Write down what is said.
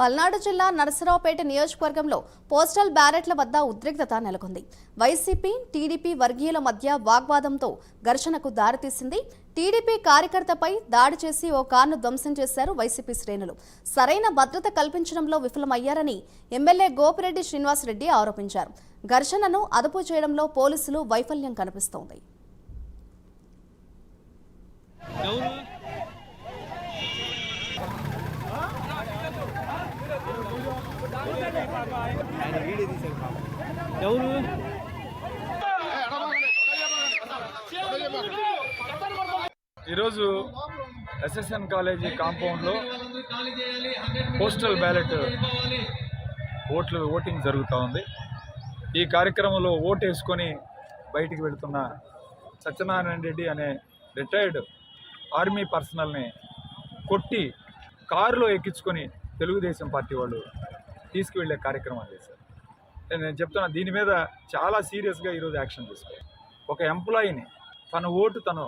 పల్నాడు జిల్లా నరసరావుపేట నియోజకవర్గంలో పోస్టల్ బ్యారెట్ల వద్ద ఉద్రిక్తత నెలకొంది. వైసీపీ టీడీపీ వర్గీయుల మధ్య వాగ్వాదంతో ఘర్షణకు దారితీసింది. టీడీపీ కార్యకర్తపై దాడి చేసి ఓ కారును ధ్వంసం చేశారు వైసీపీ శ్రేణులు. సరైన భద్రత కల్పించడంలో విఫలమయ్యారని ఎమ్మెల్యే గోపిరెడ్డి శ్రీనివాసరెడ్డి ఆరోపించారు. ఘర్షణను అదుపు చేయడంలో పోలీసులు వైఫల్యం కనిపిస్తోంది. ఎవరు ఈరోజు ఎస్ఎస్ఎన్ కాలేజీ కాంపౌండ్లో పోస్టల్ బ్యాలెట్ ఓట్లు ఓటింగ్ జరుగుతూ ఉంది. ఈ కార్యక్రమంలో ఓటు వేసుకొని బయటికి వెళుతున్న సత్యనారాయణ రెడ్డి అనే రిటైర్డ్ ఆర్మీ పర్సనల్ని కొట్టి కారులో ఎక్కించుకొని తెలుగుదేశం పార్టీ వాళ్ళు తీసుకువెళ్ళే కార్యక్రమం చేశారు నేను చెప్తున్నా దీని మీద చాలా సీరియస్గా ఈరోజు యాక్షన్ తీసుకోవాలి ఒక ఎంప్లాయీని తన ఓటు తను